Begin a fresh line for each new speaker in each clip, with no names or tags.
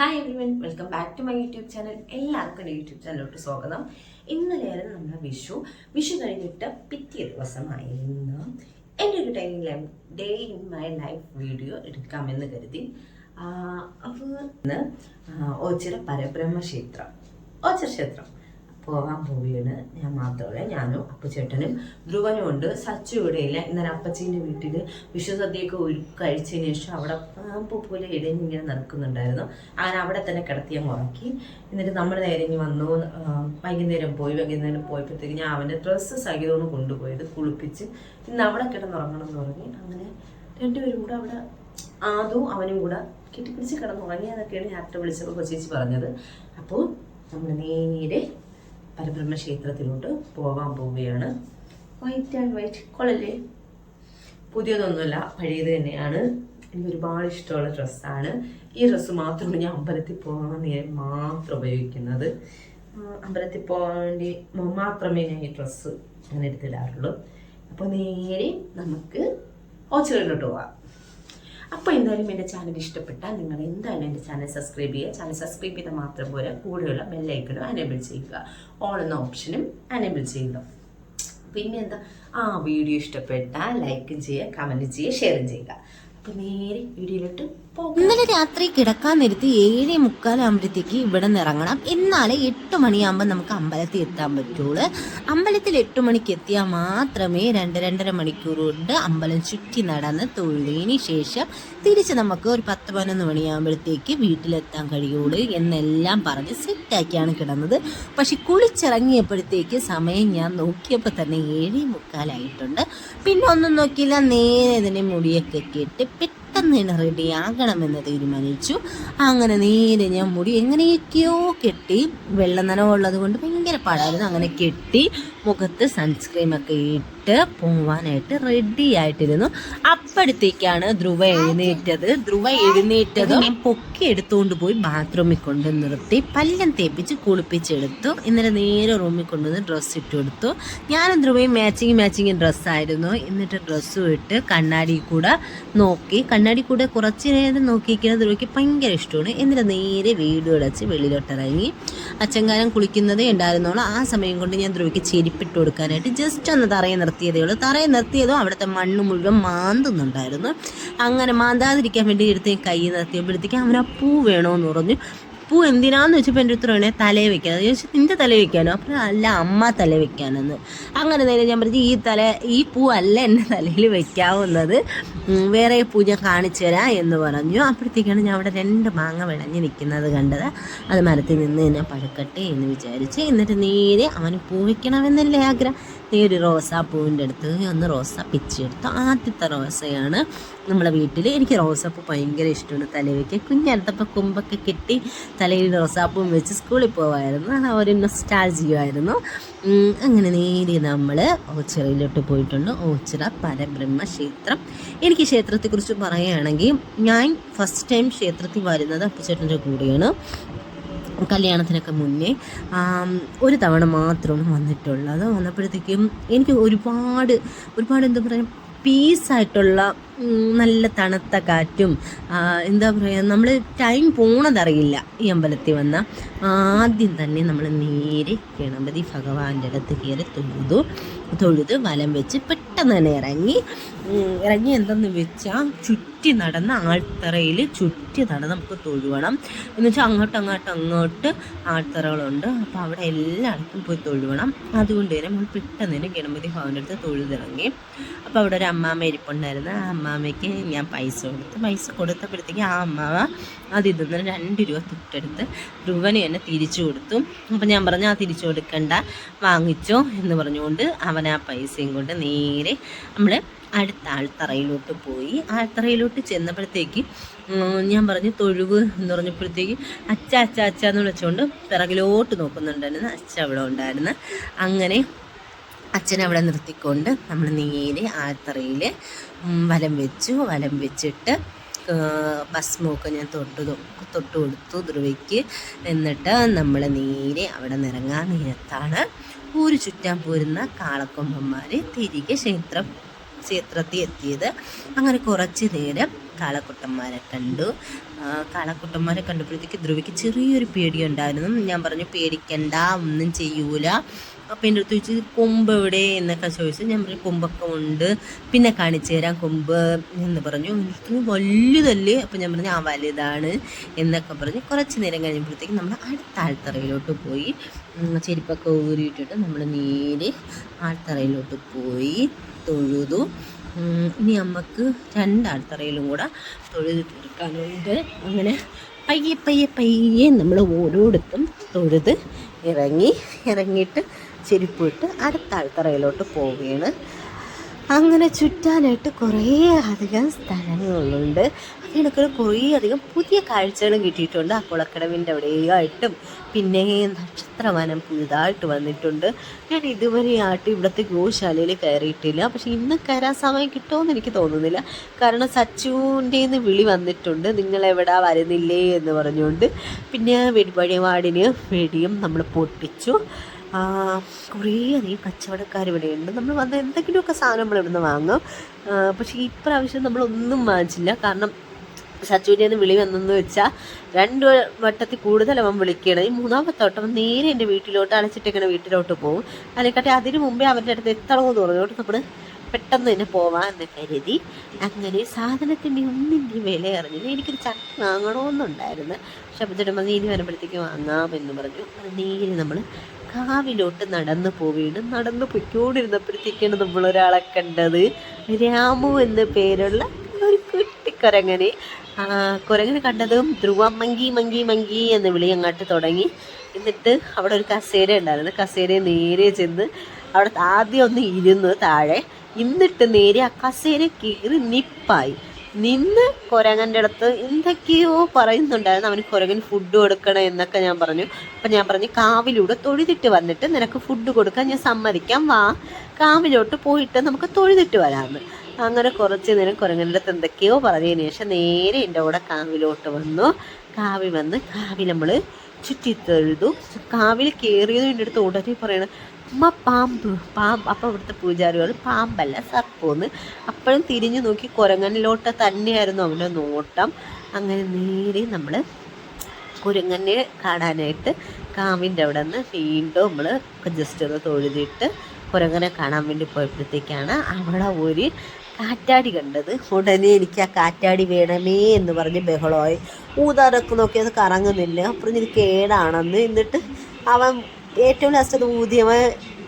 Hi everyone welcome back to my YouTube channel എല്ലാവർക്കും എന്റെ YouTube ചാനലിലോട്ട് സ്വാഗതം. ഇന്നലെയായിരുന്നു നമ്മുടെ വിഷു. വിഷു കഴിഞ്ഞിട്ട് പിറ്റേ ദിവസമായിരുന്നു. എന്റെ ഒരു ടൈമിൽ day in my life video എടുക്കാമെന്ന് കരുതി. അപ്പോൾ ഓച്ചിറ പരബ്രഹ്മ ക്ഷേത്രം ഓച്ചിറ ക്ഷേത്രം. പോകാൻ പോവുകയാണ്. ഞാൻ മാത്രമല്ല ഞാനും അപ്പച്ചേട്ടനും ധ്രുവനും ഉണ്ട്. സച്ചു ഇവിടെയില്ല. ഇന്നലെ അപ്പച്ചീന്റെ വീട്ടിൽ വിഷുസദ്യയൊക്കെ ഒരു കഴിച്ചതിന് ശേഷം അവിടെ പാമ്പ് പോലെ ഇടഞ്ഞിങ്ങനെ നടക്കുന്നുണ്ടായിരുന്നു. അങ്ങനെ അവിടെ തന്നെ കിടത്തി ഞാൻ ഉറക്കി. എന്നിട്ട് നമ്മൾ നേരെ ഇനി വന്നു. വൈകുന്നേരം പോയി. വൈകുന്നേരം പോയപ്പോഴത്തേക്ക് ഞാൻ അവന്റെ ഡ്രസ്സ് സഹിതമാണ് കൊണ്ടുപോയത് കുളിപ്പിച്ച് ഇന്ന് അവിടെ കിടന്നുറങ്ങണം എന്ന് പറഞ്ഞ് അങ്ങനെ രണ്ടുപേരും കൂടെ അവിടെ ആദവും അവനും കൂടെ കെട്ടിപ്പിടിച്ച് കിടന്നുറങ്ങി അതൊക്കെയാണ് നേരത്തെ വിളിച്ചപ്പോൾ കൊച്ചേച്ചി പറഞ്ഞത്. അപ്പോൾ നമ്മൾ നേരെ പരബ്രഹ്മ ക്ഷേത്രത്തിലോട്ട് പോകാൻ പോവുകയാണ്. വൈറ്റ് ആൻഡ് വൈറ്റ് കൊള്ളല്ലേ പുതിയതൊന്നുമല്ല പഴയത് തന്നെയാണ്. എനിക്ക് ഒരുപാട് ഇഷ്ടമുള്ള ഡ്രസ്സാണ്. ഈ ഡ്രസ്സ് മാത്രമാണ് ഞാൻ അമ്പലത്തിൽ പോകാൻ നേരം മാത്രം ഉപയോഗിക്കുന്നത്. അമ്പലത്തിൽ പോകാൻ വേണ്ടി മാത്രമേ ഞാൻ ഈ ഡ്രസ്സ് അങ്ങനെ എടുത്തിടാറുള്ളൂ. അപ്പോൾ നേരെ നമുക്ക് ഓച്ചിറയിലോട്ട് പോവാം. അപ്പോൾ എന്തായാലും എന്റെ ചാനൽ ഇഷ്ടപ്പെട്ടാൽ നിങ്ങൾ എന്തായാലും എന്റെ ചാനൽ സബ്സ്ക്രൈബ് ചെയ്യുക. ചാനൽ സബ്സ്ക്രൈബ് ചെയ്താൽ മാത്രം പോരാ കൂടെയുള്ള ബെല്ലൈക്കണും അനേബിൾ ചെയ്യുക. ഓൾ എന്ന ഓപ്ഷനും അനേബിൾ ചെയ്യുക. പിന്നെ എന്താ? ആ വീഡിയോ ഇഷ്ടപ്പെട്ടാൽ ലൈക്കും ചെയ്യുക കമന്റ് ചെയ്യുക ഷെയറും ചെയ്യുക. അപ്പോൾ നേരെ വീഡിയോയിലോട്ട്
ഇന്നലെ രാത്രി കിടക്കാൻ നിർത്തി ഏഴേ മുക്കാലാകുമ്പോഴത്തേക്ക് ഇവിടെ നിന്ന് ഇറങ്ങണം. എന്നാലേ എട്ട് മണിയാകുമ്പോൾ നമുക്ക് അമ്പലത്തിൽ എത്താൻ പറ്റുള്ളൂ. അമ്പലത്തിൽ എട്ട് മണിക്ക് എത്തിയാൽ മാത്രമേ രണ്ട് രണ്ടര മണിക്കൂർ കൊണ്ട് അമ്പലം ചുറ്റി നടന്ന് തൊഴിലിന് ശേഷം തിരിച്ച് നമുക്ക് ഒരു പത്ത് പതിനൊന്ന് മണിയാകുമ്പോഴത്തേക്ക് വീട്ടിലെത്താൻ കഴിയുള്ളൂ എന്നെല്ലാം പറഞ്ഞ് സെറ്റാക്കിയാണ് കിടന്നത്. പക്ഷെ കുളിച്ചിറങ്ങിയപ്പോഴത്തേക്ക് സമയം ഞാൻ നോക്കിയപ്പോൾ തന്നെ ഏഴേ മുക്കാലായിട്ടുണ്ട്. പിന്നെ ഒന്നും നോക്കിയില്ല നേരെ ഇതിനെ മുടിയൊക്കെ കെട്ടി പെട്ടെന്ന് തന്നെ റെഡി ആകണമെന്ന് തീരുമാനിച്ചു. അങ്ങനെ നേരെ ഞാൻ മുടി എങ്ങനെയൊക്കെയോ കെട്ടി വെള്ളനനവുള്ളത് കൊണ്ട് ഭയങ്കര പാടായിരുന്നു. അങ്ങനെ കെട്ടി മുഖത്ത് സൺസ്ക്രീം ഒക്കെ ഇട്ട് പോവാനായിട്ട് റെഡി ആയിട്ടിരുന്നു. അപ്പോഴത്തേക്കാണ് ധ്രുവ എഴുന്നേറ്റത്. ധ്രുവ എഴുന്നേറ്റത് ഞാൻ പൊക്കി എടുത്തുകൊണ്ട് പോയി ബാത്റൂമിൽ കൊണ്ട് നിർത്തി. പല്ലം തേപ്പിച്ച് കുളിപ്പിച്ചെടുത്തു. ഇന്നലെ നേരെ റൂമിൽ കൊണ്ടുവന്ന് ഡ്രസ്സ് ഇട്ട് കൊടുത്തു. ഞാനും ധ്രുവയും മാച്ചിങ് മാച്ചിങ് ഡ്രസ്സായിരുന്നു എന്നിട്ട് ഡ്രസ്സും ഇട്ട് കണ്ണാടി കൂടെ നോക്കി. കണ്ണാടി കൂടെ കുറച്ച് നേരം നോക്കിയിരിക്കുന്ന ധ്രുവയ്ക്ക് ഭയങ്കര ഇഷ്ടമാണ്. എന്നിട്ട് നേരെ വീട് അടച്ച് വെളിയിലോട്ടിറങ്ങി അച്ചങ്കാലം കുളിക്കുന്നതേ ഉണ്ടായിരുന്നുള്ളൂ ആ സമയം കൊണ്ട് ഞാൻ ധ്രുവയ്ക്ക് ചെരിപ്പിട്ട് കൊടുക്കാനായിട്ട് ജസ്റ്റ് ഒന്ന് തറയെ നിർത്തിയതേ ഉള്ളൂ. തറയെ നിർത്തിയതും അവിടുത്തെ മണ്ണ് മുഴുവൻ മാന്തുന്നുണ്ടായിരുന്നു. അങ്ങനെ മാന്താതിരിക്കാൻ വേണ്ടി എടുത്ത് കൈ നിർത്തിയപ്പോഴത്തേക്ക് അവൻ ആ പൂ വേണമെന്ന് പറഞ്ഞു. പൂ എന്തിനാന്ന് വെച്ചപ്പോൾ എന്റെ അടുത്ത് വേണേ തലയെ വെക്കാൻ. അത് ചോദിച്ചു നിന്റെ തല വെക്കാനോ? അപ്പം അല്ല അമ്മ തല വെക്കാനെന്ന്. അങ്ങനെ നേരെ ഞാൻ പറഞ്ഞു ഈ തല ഈ പൂ അല്ല എന്റെ തലയിൽ വെക്കാവുന്നത്. വേറെ പൂ ഞാൻ കാണിച്ചു തരാം എന്ന് പറഞ്ഞു. അപ്പോഴത്തേക്കാണ് ഞാൻ അവിടെ രണ്ട് മാങ്ങ വിളഞ്ഞ് നിൽക്കുന്നത് കണ്ടത്. അത് മരത്തിൽ നിന്ന് തന്നെ പഴുക്കട്ടെ എന്ന് വിചാരിച്ച് എന്നിട്ട് നേരെ അവന് പൂ വെക്കണമെന്നല്ലേ ആഗ്രഹം. നേരെ റോസാപ്പൂവിന്റെ അടുത്ത് ഒന്ന് റോസ പിച്ചെടുത്തു ആദ്യത്തെ റോസയാണ് നമ്മളെ വീട്ടിൽ. എനിക്ക് റോസാപ്പൂ ഭയങ്കര ഇഷ്ടമാണ്. തലയിൽ കുഞ്ഞടുത്തപ്പോൾ കുമ്പൊക്കെ കെട്ടി തലയിൽ റോസാപ്പൂ വെച്ച് സ്കൂളിൽ പോവായിരുന്നു. ആ ഒരു നൊസ്റ്റാജിയുമായിരുന്നു അങ്ങനെ നേരെ നമ്മൾ ഓച്ചിറയിലോട്ട് പോയിട്ടുണ്ട്. ഓച്ചിറ പരബ്രഹ്മ ക്ഷേത്രം എനിക്ക് ക്ഷേത്രത്തെക്കുറിച്ച് പറയുകയാണെങ്കിൽ ഞാൻ ഫസ്റ്റ് ടൈം ക്ഷേത്രത്തിൽ വരുന്നത് അപ്പച്ചേട്ടന്റെ കൂടെയാണ്. കല്യാണത്തിനൊക്കെ മുന്നേ ഒരു തവണ മാത്രമാണ് വന്നിട്ടുള്ളത്. വന്നപ്പോഴത്തേക്കും എനിക്ക് ഒരുപാട് ഒരുപാട് എന്താ പറയുക പീസായിട്ടുള്ള നല്ല തണുത്ത കാറ്റും എന്താ പറയുക നമ്മൾ ടൈം പോണതറിയില്ല ഈ അമ്പലത്തിൽ വന്ന. ആദ്യം തന്നെ നമ്മൾ നേരെ ഗണപതി ഭഗവാന്റെ അടുത്ത് കയറി തൊഴുതു. തൊഴുത് വലം വെച്ച് പെട്ടെന്ന് തന്നെ ഇറങ്ങി. ഇറങ്ങി എന്തെന്ന് വെച്ചാൽ ചുറ്റി നടന്ന ആൾത്തറയിൽ ചുറ്റി നടന്ന് നമുക്ക് തൊഴുവണം. എന്ന് വെച്ചാൽ അങ്ങോട്ട് അങ്ങോട്ട് അങ്ങോട്ട് ആൾത്തറകളുണ്ട്. അപ്പോൾ അവിടെ എല്ലായിടത്തും പോയി തൊഴുവണം. അതുകൊണ്ട് തന്നെ നമ്മൾ പെട്ടെന്ന് തന്നെ ഗണപതി ഭവന്റെ അടുത്ത് തൊഴുതിറങ്ങി. അപ്പോൾ അവിടെ ഒരു അമ്മാമ്മ ഇരിപ്പുണ്ടായിരുന്നു. ആ അമ്മാമ്മയ്ക്ക് ഞാൻ പൈസ കൊടുത്തു പൈസ കൊടുത്തപ്പോഴത്തേക്ക് ആ അമ്മാവ അതിന്ന് രണ്ട് രൂപ തൊട്ടെടുത്ത് രൂപന് തന്നെ തിരിച്ചു കൊടുത്തു. അപ്പം ഞാൻ പറഞ്ഞു ആ തിരിച്ചു കൊടുക്കണ്ട വാങ്ങിച്ചോ എന്ന് പറഞ്ഞുകൊണ്ട് അവൻ ആ പൈസയും കൊണ്ട് നേരെ നമ്മൾ അടുത്ത ആൾത്തറയിലോട്ട് പോയി. ആൾത്തറയിലോട്ട് ചെന്നപ്പോഴത്തേക്ക് ഞാൻ പറഞ്ഞു തൊഴുവ് എന്ന് പറഞ്ഞപ്പോഴത്തേക്ക് അച്ഛ അച്ഛ അച്ഛ എന്ന് വിളിച്ചുകൊണ്ട് പിറകിലോട്ട് നോക്കുന്നുണ്ടായിരുന്നു അച്ഛ അവിടെ ഉണ്ടായിരുന്നു. അങ്ങനെ അച്ഛനെ അവിടെ നിർത്തിക്കൊണ്ട് നമ്മൾ നേരെ ആത്തറയിൽ വലം വെച്ചു. വലം വെച്ചിട്ട് ഭസ്മമൊക്കെ ഞാൻ തൊട്ട് തൊട്ട് കൊടുത്തു ധ്രുവയ്ക്ക്. എന്നിട്ട് നമ്മൾ നേരെ അവിടെ നിറങ്ങാൻ നേരത്താണ് ഊര് ചുറ്റാൻ പോരുന്ന കാളക്കൊമ്പന്മാർ തിരികെ ക്ഷേത്രം ക്ഷേത്രത്തിൽ എത്തിയത്. അങ്ങനെ കുറച്ച് നേരം കാളക്കുട്ടന്മാരെ കണ്ടു. കാളക്കുട്ടന്മാരെ കണ്ടപ്പോഴത്തേക്ക് ധ്രുവയ്ക്ക് ചെറിയൊരു പേടിയുണ്ടായിരുന്നു. ഞാൻ പറഞ്ഞു പേടിക്കണ്ട ഒന്നും ചെയ്യൂല. അപ്പം എന്റെ അടുത്ത് ചോദിച്ചു കൊമ്പ് എവിടെ? എന്നൊക്കെ ചോദിച്ചു. ഞാൻ പറഞ്ഞു കൊമ്പൊക്കെ ഉണ്ട്. പിന്നെ കാണിച്ചു തരാം കൊമ്പ് എന്ന് പറഞ്ഞു. എനിക്ക് വലുതല്ലേ? അപ്പം ഞാൻ പറഞ്ഞു ആ വലുതാണ് എന്നൊക്കെ പറഞ്ഞ്. കുറച്ച് നേരം കഴിഞ്ഞപ്പോഴത്തേക്ക് നമ്മൾ അടുത്ത ആൾത്തറയിലോട്ട് പോയി ചെരുപ്പൊക്കെ ഊരിയിട്ടിട്ട് നമ്മൾ നേരെ ആൾത്തറയിലോട്ട് പോയി തൊഴുതു. ഇനി നമുക്ക് രണ്ടാൾത്തറയിലും കൂടെ തൊഴുത് തീർക്കാനുണ്ട്. അങ്ങനെ പയ്യെ പയ്യെ പയ്യെ നമ്മൾ ഓരോടത്തും തൊഴുത് ഇറങ്ങി ഇറങ്ങിയിട്ട് ചെരുപ്പിട്ട് അടുത്ത ആൾത്തറയിലോട്ട് പോവുകയാണ്. അങ്ങനെ ചുറ്റാനായിട്ട് കുറേ അധികം സ്ഥലങ്ങളുണ്ട്. അതിനൊക്കെ കുറേ അധികം പുതിയ കാഴ്ചകളും കിട്ടിയിട്ടുണ്ട്. ആ കുളക്കടവിന്റെ അവിടെയായിട്ടും പിന്നെ നക്ഷത്രവനം പുതുതായിട്ട് വന്നിട്ടുണ്ട്. ഞാൻ ഇതുവരെ ആയിട്ട് ഇവിടുത്തെ ഗോശാലയിൽ കയറിയിട്ടില്ല. പക്ഷേ ഇന്ന് കയറാൻ സമയം കിട്ടുമെന്ന് എനിക്ക് തോന്നുന്നില്ല. കാരണം സച്ചുവിന്റെ നിന്ന് വിളി വന്നിട്ടുണ്ട്. നിങ്ങൾ എവിടാ വരുന്നില്ലേ എന്ന് പറഞ്ഞുകൊണ്ട്. പിന്നെ വെടിവഴിവാടിന് വെടിയും നമ്മൾ പൊട്ടിച്ചു. ആ, കുറേ അധികം കച്ചവടക്കാർ ഇവിടെയുണ്ട് നമ്മൾ വന്ന് എന്തെങ്കിലുമൊക്കെ സാധനം നമ്മൾ ഇവിടുന്ന് വാങ്ങും. പക്ഷേ ഇപ്രാവശ്യം നമ്മളൊന്നും വാങ്ങിച്ചില്ല. കാരണം സച്ചുവിന്റെ നിന്ന് വിളി വന്നെന്ന് വെച്ചാൽ രണ്ട് വട്ടത്തിൽ കൂടുതൽ അവൻ വിളിക്കണം ഈ മൂന്നാമത്തെ വട്ടം നേരെ എന്റെ വീട്ടിലോട്ട് അലച്ചിട്ടിങ്ങനെ വീട്ടിലോട്ട് പോകും അല്ലെങ്കിൽ അതിന് മുമ്പേ അവന്റെ അടുത്ത് എത്തണമെന്ന് പറഞ്ഞുകൊണ്ട് നമ്മൾ പെട്ടെന്ന് തന്നെ പോവാമെന്ന് കരുതി അങ്ങനെ സാധനത്തിന്റെ ഒന്നിന്റെ വില അറിഞ്ഞില്ല. എനിക്കൊരു ചക്ക വാങ്ങണമെന്നുണ്ടായിരുന്നു. പക്ഷെ അപ്പച്ചേട്ടൻ പറഞ്ഞ് ഇനി വരുമ്പോഴത്തേക്ക് വാങ്ങാമെന്ന് പറഞ്ഞു. അങ്ങനെ നേരെ നമ്മൾ കാവിലോട്ട് നടന്നു പോവുകയാണ്. നടന്നു പൊയ്ക്കോണ്ടിരുന്നപ്പോഴത്തേക്കാണ് നമ്മളൊരാളെ കണ്ടത്. രാമു എന്ന പേരുള്ള ഒരു ആ, കുരങ്ങനെ കണ്ടതും ധ്രുവ മങ്കി മങ്കി മങ്കി എന്ന് വിളി അങ്ങോട്ട് തുടങ്ങി. എന്നിട്ട് അവിടെ ഒരു കസേര ഉണ്ടായിരുന്നു. കസേരയെ നേരെ ചെന്ന് അവിടെ ആദ്യം ഒന്ന് ഇരുന്നു താഴെ. എന്നിട്ട് നേരെ ആ കസേര കീറി നിപ്പായി. നിന്ന് കുരങ്ങന്റെ അടുത്ത് എന്തൊക്കെയോ പറയുന്നുണ്ടായിരുന്നു. അവന് കൊരങ്ങൻ ഫുഡ് കൊടുക്കണം എന്നൊക്കെ ഞാൻ പറഞ്ഞു. അപ്പം ഞാൻ പറഞ്ഞു കാവിലൂടെ തൊഴുതിട്ട് വന്നിട്ട് നിനക്ക് ഫുഡ് കൊടുക്കാൻ ഞാൻ സമ്മതിക്കാം. വാ കാവിലോട്ട് പോയിട്ട് നമുക്ക് തൊഴുതിട്ട് വരാമെന്ന് അങ്ങനെ കുറച്ച് നേരം കുരങ്ങന്റെ അടുത്ത് എന്തൊക്കെയോ പറഞ്ഞതിന് ശേഷം നേരെ എന്റെ കൂടെ കാവിലോട്ട് വന്നു. കാവിൽ വന്ന് കാവിൽ നമ്മൾ ചുറ്റിത്തൊഴുതു. കാവിൽ കയറിയത് എന്റെ അടുത്ത് ഉടനെ പറയണം അമ്മ പാമ്പ് പാമ്പ്. അപ്പം ഇവിടുത്തെ പൂജാരികൾ പാമ്പല്ല സർപ്പമെന്ന് അപ്പോഴും തിരിഞ്ഞു നോക്കി കുരങ്ങനിലോട്ട് തന്നെയായിരുന്നു അവന്റെ നോട്ടം. അങ്ങനെ നേരെ നമ്മൾ കുരങ്ങനെ കാണാനായിട്ട് കാവിന്റെ അവിടെ നിന്ന് വീണ്ടും നമ്മൾ ജസ്റ്റ് ഒന്ന് തൊഴുതിട്ട് കുരങ്ങനെ കാണാൻ വേണ്ടി പോയപ്പോഴത്തേക്കാണ് അവിടെ ഒരു കാറ്റാടി കണ്ടത്? ഉടനെ എനിക്ക് ആ കാറ്റാടി വേണമേ എന്ന് പറഞ്ഞ് ബഹളമായി. ഊതാറൊക്കെ നോക്കി അത് കറങ്ങുന്നില്ല. അപ്പുറം ഇത് കേടാണെന്ന് എന്നിട്ട് അവൻ ഏറ്റവും ലാസ്റ്റ് അത് ഊതിയവൻ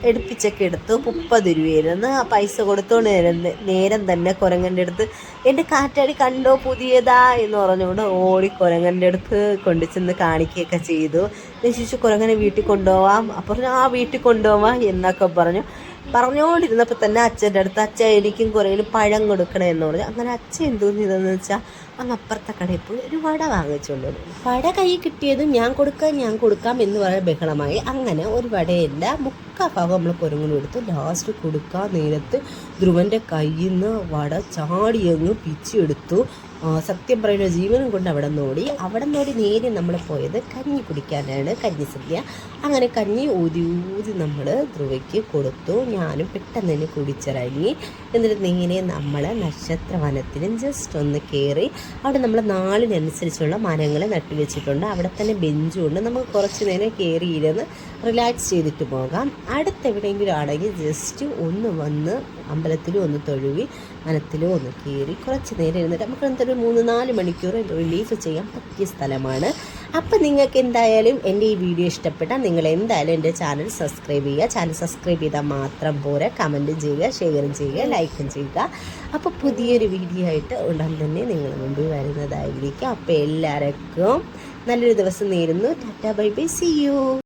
എടുപ്പിച്ചൊക്കെ എടുത്തു. മുപ്പത് രൂപയായിരുന്നു. ആ പൈസ കൊടുത്തോണ്ട് നേരം നേരം തന്നെ കുരങ്ങന്റെ അടുത്ത് എന്റെ കാറ്റാടി കണ്ടോ പുതിയതാ എന്ന് പറഞ്ഞുകൊണ്ട് ഓടി കുരങ്ങന്റെ അടുത്ത് കൊണ്ടു ചെന്ന് കാണിക്കുകയൊക്കെ ചെയ്തു. ചോദിച്ചു കുരങ്ങനെ വീട്ടിൽ കൊണ്ടുപോവാം. അപ്പുറം ആ വീട്ടിൽ കൊണ്ടുപോവാം എന്നൊക്കെ പറഞ്ഞു. പറഞ്ഞുകൊണ്ടിരുന്നപ്പോൾ തന്നെ അച്ഛന്റെ അടുത്ത് അച്ഛൻ എനിക്കും കുറേ പഴം കൊടുക്കണേ എന്ന് പറഞ്ഞു. അങ്ങനെ അച്ഛൻ എന്തോ ചെയ്തതെന്ന് വെച്ചാൽ അങ്ങ് അപ്പുറത്തെ കടയിൽ പോയി ഒരു വട വാങ്ങിച്ചുകൊണ്ട് വട കൈ കിട്ടിയത് ഞാൻ കൊടുക്കാം ഞാൻ കൊടുക്കാം എന്ന് പറയുന്ന ബഹളമായി. അങ്ങനെ ഒരു വടയല്ല മുക്കാ ഭാഗം നമ്മൾ കുരങ്ങനും എടുത്തു ലാസ്റ്റ് കൊടുക്കാൻ നേരത്ത് ധ്രുവന്റെ കയ്യിൽ നിന്ന് വട ചാടിയങ്ങ് പിച്ചെടുത്തു സത്യം പറയുന്ന ജീവനും കൊണ്ട് അവിടെ നോടി. അവിടെ നോടി നേരെ നമ്മൾ പോയത് കഞ്ഞി കുടിക്കാനാണ് കഞ്ഞി സദ്യ. അങ്ങനെ കഞ്ഞി ഊതി ഊതി നമ്മൾ ധ്രുവയ്ക്ക് കൊടുത്തു. ഞാനും പെട്ടെന്ന് തന്നെ കുടിച്ചിറങ്ങി. എന്നിട്ട് നേരെ നമ്മൾ നക്ഷത്രവനത്തിനും ജസ്റ്റ് ഒന്ന് കയറി അവിടെ നമ്മൾ നാളിനനുസരിച്ചുള്ള മരങ്ങൾ നട്ടു വെച്ചിട്ടുണ്ട്. അവിടെ തന്നെ ബെഞ്ചും ഉണ്ട്. നമുക്ക് കുറച്ച് നേരം കയറി ഇരുന്ന് റിലാക്സ് ചെയ്തിട്ട് പോകാം. അടുത്തെവിടെയെങ്കിലും ആണെങ്കിൽ ജസ്റ്റ് ഒന്ന് വന്ന് അമ്പലത്തിലും ഒന്ന് തൊഴുകി വനത്തിലും ഒന്ന് കയറി കുറച്ച് നേരം ഇരുന്നിട്ട് നമുക്ക് എന്തൊരു മൂന്ന് നാല് മണിക്കൂർ റിലീഫ് ചെയ്യാൻ പറ്റിയ സ്ഥലമാണ്. അപ്പം നിങ്ങൾക്ക് എന്തായാലും എന്റെ ഈ വീഡിയോ ഇഷ്ടപ്പെട്ടാൽ നിങ്ങൾ എന്തായാലും എന്റെ ചാനൽ സബ്സ്ക്രൈബ് ചെയ്യുക. ചാനൽ സബ്സ്ക്രൈബ് ചെയ്താൽ മാത്രം പോരെ. കമന്റും ചെയ്യുക ഷെയറും ചെയ്യുക ലൈക്കും ചെയ്യുക. അപ്പോൾ പുതിയൊരു വീഡിയോ ആയിട്ട് ഉടൻ തന്നെ നിങ്ങൾ മുമ്പിൽ വരുന്നതായിരിക്കും. അപ്പോൾ എല്ലാവർക്കും നല്ലൊരു ദിവസം നേരുന്നു. Tata bye bye see you